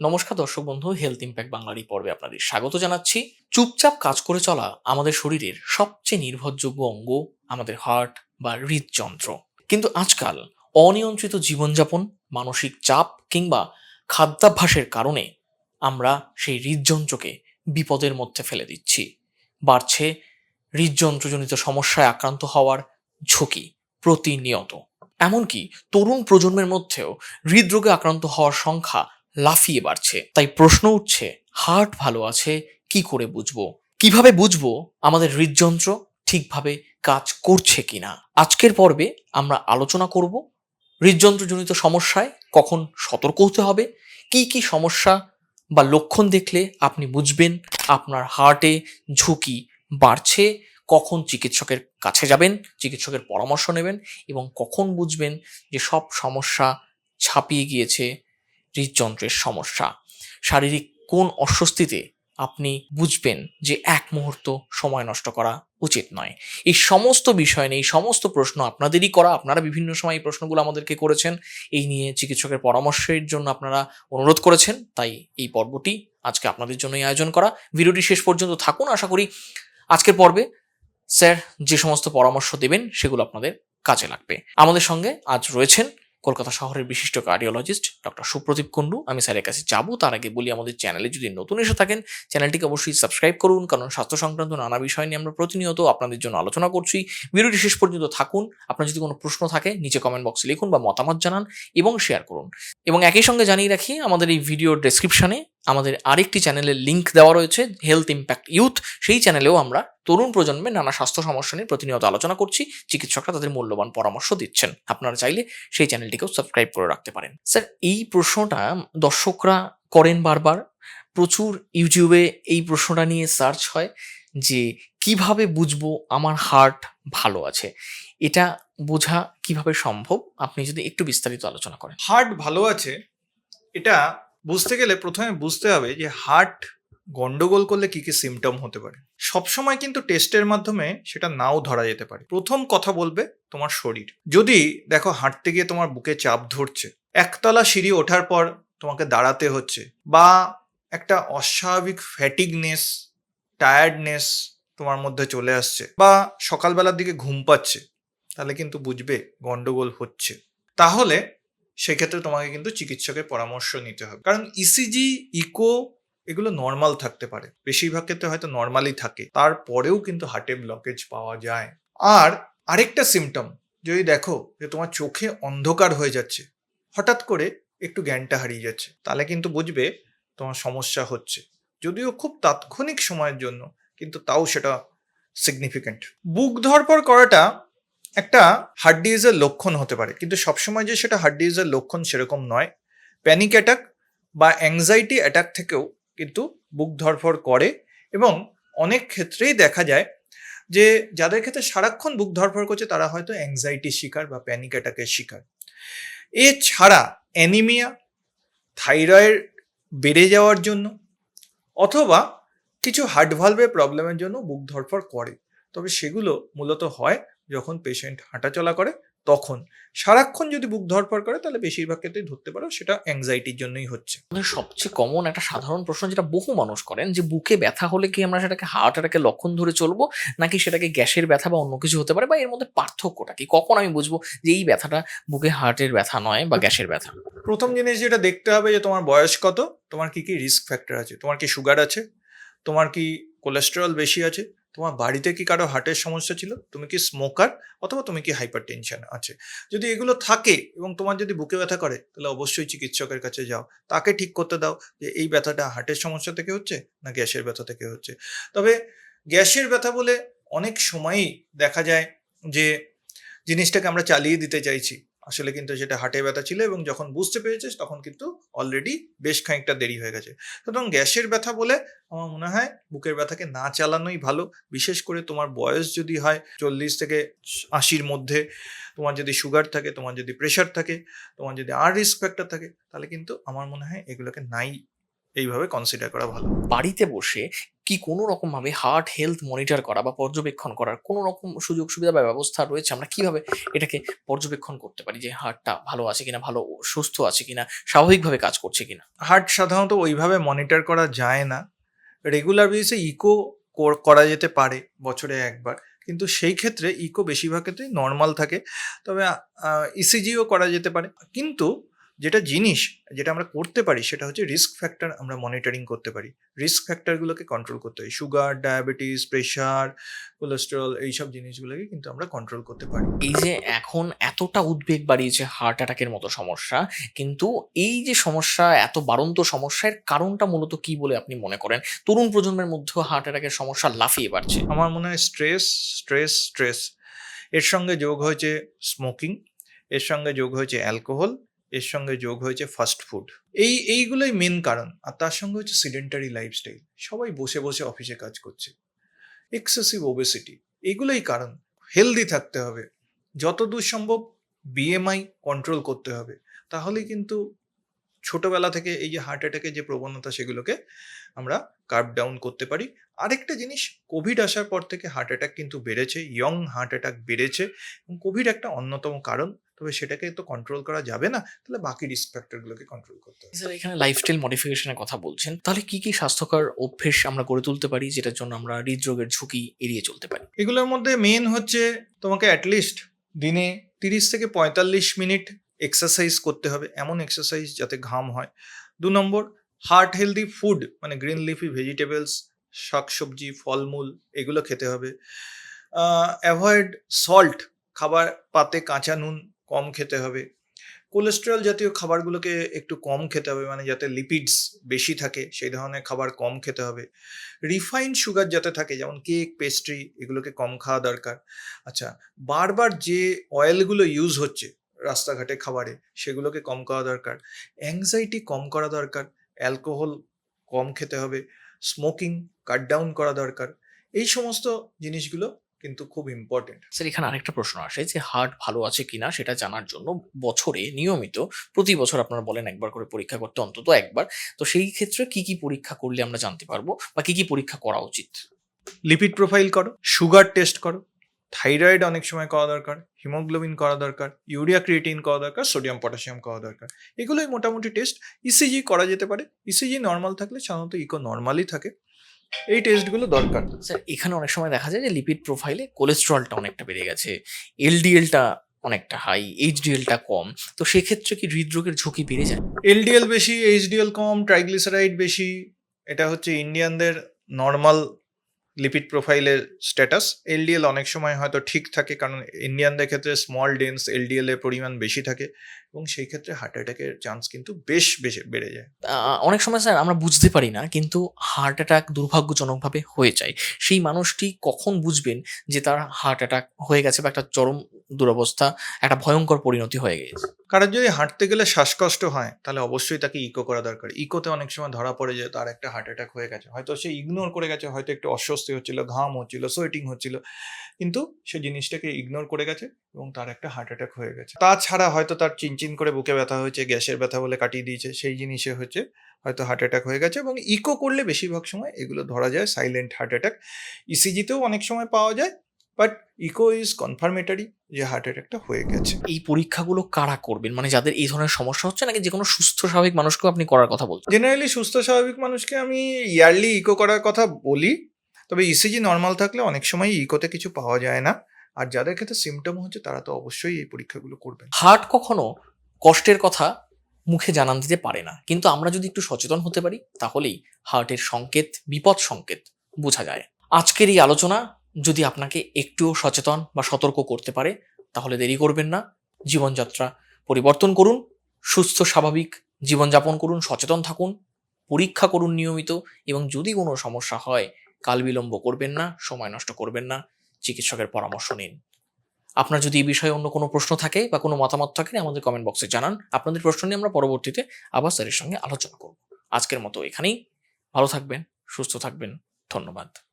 নমস্কার দর্শক বন্ধু হেলথ ইম্প্যাক্ট বাংলার এই পর্বে আপনাদের স্বাগত জানাচ্ছি। চুপচাপ কাজ করে চলা আমাদের শরীরের সবচেয়ে নির্ভরযোগ্য অঙ্গ আমাদের হার্ট বা হৃদযন্ত্র। কিন্তু আজকাল অনিয়ন্ত্রিত জীবনযাপন, মানসিক চাপ কিংবা খাদ্যাভ্যাসের কারণে আমরা সেই হৃদযন্ত্রকে বিপদের মধ্যে ফেলে দিচ্ছি। বাড়ছে হৃদযন্ত্রজনিত সমস্যায় আক্রান্ত হওয়ার ঝুঁকি প্রতিনিয়ত। এমনকি তরুণ প্রজন্মের মধ্যেও হৃদরোগে আক্রান্ত হওয়ার সংখ্যা লাফিয়ে বাড়ছে। তাই প্রশ্ন উঠছে, হার্ট ভালো আছে, কি করে বুঝব? কীভাবে বুঝব আমাদের হৃদযন্ত্র ঠিকভাবে কাজ করছে কিনা? আজকের পর্বে আমরা আলোচনা করব হৃদযন্ত্রজনিত সমস্যায় কখন সতর্ক হতে হবে, কি কি সমস্যা বা লক্ষণ দেখলে আপনি বুঝবেন, আপনার হার্টে ঝুঁকি বাড়ছে, কখন চিকিৎসকের কাছে যাবেন, চিকিৎসকের পরামর্শ নেবেন এবং কখন বুঝবেন যে সব সমস্যা ছাপিয়ে গিয়েছে হৃদযন্ত্রের সমস্যা। শারীরিক কোন অস্বস্তিতে আপনি বুঝবেন যে এক মুহূর্ত সময় নষ্ট করা উচিত নয়। এই সমস্ত বিষয় নিয়ে, এই সমস্ত প্রশ্ন আপনাদেরই করা, আপনারা বিভিন্ন সময় এই প্রশ্নগুলো আমাদেরকে করেছেন, এই নিয়ে চিকিৎসকের পরামর্শের জন্য আপনারা অনুরোধ করেছেন, তাই এই পর্বটি আজকে আপনাদের জন্যই আয়োজন করা। ভিডিওটি শেষ পর্যন্ত থাকুন, আশা করি আজকের পর্বে স্যার যে সমস্ত পরামর্শ দেবেন, সেগুলো আপনাদের কাজে লাগবে। আমাদের সঙ্গে আজ রয়েছেন কলকাতা শহরের বিশিষ্ট কার্ডিওলজিস্ট ডক্টর সুপ্রদীপ কুন্ডু। আমি স্যারের কাছে যাব, তার আগে বলি আমাদের চ্যানেলে যদি নতুন এসে থাকেন চ্যানেলটিকে অবশ্যই সাবস্ক্রাইব করুন, কারণ স্বাস্থ্য সংক্রান্ত নানা বিষয় নিয়ে আমরা প্রতিনিয়ত আপনাদের জন্য আলোচনা করছি। ভিডিওটি শেষ পর্যন্ত থাকুন, আপনার যদি কোনো প্রশ্ন থাকে, নিচে কমেন্ট বক্সে লিখুন বা মতামত জানান এবং শেয়ার করুন। এবং একই সঙ্গে জানিয়ে রাখি, আমাদের এই ভিডিওর ডেসক্রিপশনে আমাদের আরেকটি চ্যানেলের লিংক দেওয়া রয়েছে হেলথ ইম্প্যাক্ট ইউথ সেই চ্যানেলেও আমরা তরুণ প্রজন্মের নানা স্বাস্থ্য সমস্যা নিয়ে প্রতিনিয়ত আলোচনা করছি। চিকিৎসকরা তাদের মূল্যবান পরামর্শ দিচ্ছেন। আপনারা চাইলে সেই চ্যানেলটিকেও সাবস্ক্রাইব করে রাখতে পারেন। স্যার এই প্রশ্নটা দর্শকরা করেন বারবার। প্রচুর ইউটিউবে এই প্রশ্নটা নিয়ে সার্চ হয় যে, কীভাবে বুঝব আমার হার্ট ভালো আছে? এটা বোঝা কীভাবে সম্ভব? আপনি যদি একটু বিস্তারিত আলোচনা করেন। হার্ট ভালো আছে, এটা বুঝতে গেলে প্রথমে বুঝতে হবে যে হার্ট গন্ডগোল করলে কি কি সিমটম হতে পারে। সবসময় কিন্তু টেস্টের মাধ্যমে সেটা নাও ধরা যেতে পারে। প্রথম কথা বলবে তোমার শরীর। যদি দেখো হাঁটতে গিয়ে তোমার বুকে চাপ ধরছে, একতলা সিঁড়ি ওঠার পর তোমাকে দাঁড়াতে হচ্ছে বা একটা অস্বাভাবিক ফ্যাটিকনেস টায়ার্ডনেস তোমার মধ্যে চলে আসছে বা সকালবেলার দিকে ঘুম পাচ্ছে, তাহলে কিন্তু বুঝবে গন্ডগোল হচ্ছে। তাহলে সেক্ষেত্রে তোমাকে কিন্তু চিকিৎসকের পরামর্শ নিতে হবে। কারণ ইসিজি ইকো এগুলো নর্মাল থাকতে পারে। বেশিরভাগ ক্ষেত্রে হয়তো নর্মালই থাকে। তারপরেও কিন্তু হার্টে ব্লকেজ পাওয়া যায়। আর আরেকটা সিমটম যদি দেখো যে তোমার চোখে অন্ধকার হয়ে যাচ্ছে, হঠাৎ করে একটু জ্ঞানটা হারিয়ে যাচ্ছে, তাহলে কিন্তু বুঝবে তোমার সমস্যা হচ্ছে। যদিও খুব তাৎক্ষণিক সময়ের জন্য, কিন্তু তাও সেটা সিগনিফিক্যান্ট বুক ধরপর করাটা একটা হার্ট ডিজিজের লক্ষণ হতে পারে। কিন্তু সবসময় যে সেটা হার্ট ডিজিজের লক্ষণ সেরকম নয়। প্যানিক অ্যাটাক বা অ্যাংজাইটি অ্যাটাক থেকেও কিন্তু বুক ধরফর করে এবং অনেক ক্ষেত্রেই দেখা যায় যে যাদের ক্ষেত্রে সারাক্ষণ বুক ধরফর করছে তারা হয়তো অ্যাংজাইটির শিকার বা প্যানিক অ্যাটাকের শিকার। এছাড়া অ্যানিমিয়া থাইরয়েড বেড়ে যাওয়ার জন্য অথবা কিছু হার্ট ভালভের প্রবলেমের জন্য বুক ধরফর করে। তবে সেগুলো মূলত হয় যখন পেশেন্ট হাঁটাচলা করে তখন। সারাক্ষণ যদি বুক ধরপড় করে তাহলে বেশিরভাগ ক্ষেত্রেই ধরতে পারো সেটা অ্যাংজাইটির জন্যই হচ্ছে। সবচেয়ে কমন একটা সাধারণ প্রশ্ন যেটা বহু মানুষ করেন যে বুকে ব্যথা হলে কি আমরা সেটাকে হার্ট অ্যাটাকের লক্ষণ ধরে চলবো নাকি সেটাকে গ্যাসের ব্যথা বা অন্য কিছু হতে পারে বা এর মধ্যে পার্থক্যটা কি? কখন আমি বুঝব যে এই ব্যথাটা বুকে হার্টের ব্যথা নয় বা গ্যাসের ব্যথা? প্রথম জিনিস যেটা দেখতে হবে যে তোমার বয়স কত তোমার কি কি রিস্ক ফ্যাক্টর আছে? তোমার কি সুগার আছে? তোমার কি কোলেস্টেরল বেশি আছে? তোমার বাড়িতে কি কারও হার্টের সমস্যা ছিল? তুমি কি স্মোকার অথবা তুমি কি হাইপার টেনশন আছে? যদি এগুলো থাকে এবং তোমার যদি বুকে ব্যথা করে, তাহলে অবশ্যই চিকিৎসকের কাছে যাও। তাকে ঠিক করতে দাও যে এই ব্যথাটা হার্টের সমস্যা থেকে হচ্ছে না গ্যাসের ব্যথা থেকে হচ্ছে। তবে গ্যাসের ব্যথা বলে অনেক সময়ই দেখা যায় যে জিনিসটাকে আমরা চালিয়ে দিতে চাইছি। আসলে কিন্তু সেটা হাটে ব্যথা ছিল এবং যখন বুঝতে পেরেছিস তখন কিন্তু অলরেডি বেশ খানিকটা দেরি হয়ে গেছে। সুতরাং গ্যাসের ব্যথা বলে আমার মনে হয় বুকের ব্যথাকে না চালানোই ভালো। বিশেষ করে তোমার বয়স যদি হয় চল্লিশ থেকে আশির মধ্যে, তোমার যদি সুগার থাকে, তোমার যদি প্রেশার থাকে, তোমার যদি আর রিস্ক ফ্যাক্টর থাকে, তাহলে কিন্তু আমার মনে হয় এগুলোকে নাই এইভাবে কনসিডার করা ভালো। বাড়িতে বসে কি কোনো রকম ভাবে হার্ট হেলথ মনিটর করা বা পর্যবেক্ষণ করার কোনো রকম সুযোগ সুবিধা বা ব্যবস্থা রয়েছে? আমরা কীভাবে এটাকে পর্যবেক্ষণ করতে পারি যে হার্টটা ভালো আছে কিনা, ভালো, সুস্থ আছে কিনা, স্বাভাবিকভাবে কাজ করছে কিনা? হার্ট সাধারণত ওইভাবে মনিটর করা যায় না। রেগুলার বেসিসে ইকো করা যেতে পারে বছরে একবার। কিন্তু সেই ক্ষেত্রে ইকো বেশিরভাগ ক্ষেত্রেই নর্মাল থাকে। তবে ইসিজিও করা যেতে পারে। কিন্তু যেটা জিনিস যেটা আমরা করতে পারি সেটা হচ্ছে রিস্ক ফ্যাক্টর আমরা মনিটরিং করতে পারি। রিস্ক ফ্যাক্টরগুলোকে কন্ট্রোল করতে হয়। সুগার ডায়াবেটিস প্রেশার কোলেস্টেরল এইসব জিনিসগুলোকে কিন্তু আমরা কন্ট্রোল করতে পারি। এই যে এখন এতটা উদ্বেগ বাড়িয়েছে হার্ট অ্যাটাকের মতো সমস্যা কিন্তু এই যে সমস্যা এত বাড়ন্ত সমস্যার কারণটা মূলত কি বলে আপনি মনে করেন? তরুণ প্রজন্মের মধ্যেও হার্ট অ্যাটাকের সমস্যা লাফিয়ে বাড়ছে। আমার মনে হয় স্ট্রেস স্ট্রেস স্ট্রেস এর সঙ্গে যোগ হয়েছে স্মোকিং এর সঙ্গে যোগ হয়েছে অ্যালকোহল এর সঙ্গে যোগ হয়েছে ফাস্ট ফুড এই, এইগুলোই মেন কারণ। আর তার সঙ্গে হচ্ছে সিডেন্টারি লাইফস্টাইল সবাই বসে বসে অফিসে কাজ করছে। এক্সেসিভ ওবেসিটি এগুলোই কারণ। হেলদি থাকতে হবে। যত দূর সম্ভব বিএমআই কন্ট্রোল করতে হবে। তাহলে কিন্তু ছোটবেলা থেকে এই যে হার্ট অ্যাটাকের যে প্রবণতা সেগুলোকে আমরা কার্ভ ডাউন করতে পারি। আরেকটা জিনিস কোভিড আসার পর থেকে হার্ট অ্যাটাক কিন্তু বেড়েছে ইয়ং হার্ট অ্যাটাক বেড়েছে এবং কোভিড একটা অন্যতম কারণ। তবে সেটাকে তো কন্ট্রোল করা যাবে না তাহলে বাকি রিস্ক ফ্যাক্টরগুলোকে কন্ট্রোল করতে হবে। স্যার এখানে লাইফস্টাইল মডিফিকেশনের কথা বলছেন তাহলে কি কি স্বাস্থ্যকর অভ্যেস আমরা গড়ে তুলতে পারি যেটার জন্য আমরা হৃদরোগের ঝুঁকি এড়িয়ে চলতে পারি? এগুলোর মধ্যে মেন হচ্ছে তোমাকে অ্যাটলিস্ট দিনে তিরিশ থেকে পঁয়তাল্লিশ মিনিট এক্সারসাইজ করতে হবে, এমন এক্সারসাইজ যাতে ঘাম হয়। দু নম্বর হার্ট হেলদি ফুড মানে গ্রিন লিফি ভেজিটেবলস শাকসবজি, ফলমূল, এগুলো খেতে হবে। অ্যাভয়েড সল্ট খাবার পাতে কাঁচা নুন কম খেতে হবে। কোলেস্টেরল জাতীয় খাবারগুলোকে একটু কম খেতে হবে মানে যাতে লিপিডস বেশি থাকে, সেই ধরনের খাবার কম খেতে হবে। রিফাইন্ড সুগার যাতে থাকে, যেমন কেক পেস্ট্রি এগুলোকে কম খাওয়া দরকার। আচ্ছা বারবার যে অয়েলগুলো ইউজ হচ্ছে রাস্তাঘাটে খাবারে সেগুলোকে কম করা দরকার। অ্যাংজাইটি কম করা দরকার অ্যালকোহল কম খেতে হবে স্মোকিং কাট ডাউন করা দরকার এই সমস্ত জিনিসগুলো কিন্তু খুব ইম্পর্টেন্ট স্যার এখানে আরেকটা প্রশ্ন আসে যে হার্ট ভালো আছে কিনা সেটা জানার জন্য বছরে নিয়মিত প্রতি বছর আপনারা বলেন একবার করে পরীক্ষা করতে অন্তত একবার। তো সেই ক্ষেত্রে কি কি পরীক্ষা করলে আমরা জানতে পারব বা কি কি পরীক্ষা করা উচিত? লিপিড প্রোফাইল করো সুগার টেস্ট করো থাইরয়েড অনেক সময় করা দরকার হিমোগ্লোবিন করা দরকার ইউরিয়া ক্রিয়েটিন করা দরকার সোডিয়াম পটাশিয়াম করা দরকার। এগুলোই মোটামুটি টেস্ট ইসিজি করা যেতে পারে। ইসিজি নর্মাল থাকলে সাধারণত ইকো নর্মালই থাকে। এই টেস্টগুলো দরকার। স্যার এখানে অনেক সময় দেখা যায় যে লিপিড প্রোফাইলে কোলেস্ট্রলটা অনেকটা বেড়ে গেছে এলডিএলটা অনেকটা হাই এইচডিএলটা কম। তো সেক্ষেত্রে কি হৃদরোগের ঝুঁকি বেড়ে যায়? এলডিএল বেশি এইচডিএল কম ট্রাইগ্লিসারাইড বেশি এটা হচ্ছে ইন্ডিয়ানদের নর্মাল লিপিড প্রোফাইলের স্ট্যাটাস এলডিএল অনেক সময় হয়তো ঠিক থাকে কারণ ইন্ডিয়ানদের ক্ষেত্রে স্মল ডেন্স এলডিএল এর পরিমাণ বেশি থাকে এবং সেই ক্ষেত্রে হার্ট অ্যাটাকের চান্স কিন্তু বেশ, বেশি বেড়ে যায়। অনেক সময় স্যার আমরা বুঝতে পারি না, কিন্তু হার্ট অ্যাটাক দুর্ভাগ্যজনকভাবে হয়ে যায়। সেই মানুষটি কখন বুঝবেন যে তার হার্ট অ্যাটাক হয়ে গেছে বা একটা চরম দুরবস্থা, একটা ভয়ঙ্কর পরিণতি হয়ে গেছে কারণ যদি হাঁটতে গেলে শ্বাসকষ্ট হয়, তাহলে অবশ্যই তাকে ইকো করা দরকার। ইকোতে অনেক সময় ধরা পড়ে যে তার একটা হার্ট অ্যাটাক হয়ে গেছে। হয়তো সে ইগনোর করে গেছে, হয়তো একটু অস্বস্তি হচ্ছিল, ঘাম হচ্ছিল সোয়েটিং হচ্ছিল, কিন্তু সে জিনিসটাকে ইগনোর করে গেছে এবং তার একটা হার্ট অ্যাটাক হয়ে গেছে। তাছাড়া হয়তো তার চিনচিন করে বুকে ব্যথা হয়েছে, গ্যাসের ব্যথা বলে কাটিয়ে দিয়েছে, সেই জিনিসে হচ্ছে হয়তো হার্ট অ্যাটাক হয়ে গেছে এবং ইকো করলে বেশিরভাগ সময় এগুলো ধরা যায় সাইলেন্ট হার্ট অ্যাটাক ইসিজিতেও অনেক সময় পাওয়া যায় বাট ইকো ইজ কনফার্মেটারি যে হার্ট অ্যাটাকটা হয়ে গেছে। এই পরীক্ষাগুলো কারা করবেন? মানে যাদের এই ধরনের সমস্যা হচ্ছে নাকি যে কোনো সুস্থ স্বাভাবিক মানুষকেও আপনি করার কথা বলছেন? জেনারেলি সুস্থ স্বাভাবিক মানুষকে আমি ইয়ারলি ইকো করার কথা বলি। তবে ইসিজি নর্মাল থাকলে অনেক সময় ইকোতে কিছু পাওয়া যায় না। আর যাদের ক্ষেত্রে সিমটম হচ্ছে তারা তো অবশ্যই এই পরীক্ষাগুলো করবেন। হার্ট কখনো কষ্টের কথা মুখে জানান দিতে পারে না। কিন্তু আমরা যদি একটু সচেতন হতে পারি তাহলেই হার্টের সংকেত বিপদ সংকেত বোঝা যায়। আজকের এই আলোচনা যদি আপনাকে একটুও সচেতন বা সতর্ক করতে পারে, তাহলে দেরি করবেন না। জীবনযাত্রা পরিবর্তন করুন, সুস্থ, স্বাভাবিক জীবনযাপন করুন, সচেতন থাকুন, পরীক্ষা করুন নিয়মিত এবং যদি কোনো সমস্যা হয়, কাল বিলম্ব করবেন না, সময় নষ্ট করবেন না, চিকিৎসকের পরামর্শ নিন। আপনার যদি এই বিষয়ে অন্য কোনো প্রশ্ন থাকে বা কোনো মতামত থাকে, আমাদের কমেন্ট বক্সে জানান। আপনাদের প্রশ্ন নিয়ে আমরা পরবর্তীতে আবার স্যারের সঙ্গে আলোচনা করব। আজকের মতো এখানেই। ভালো থাকবেন, সুস্থ থাকবেন। ধন্যবাদ।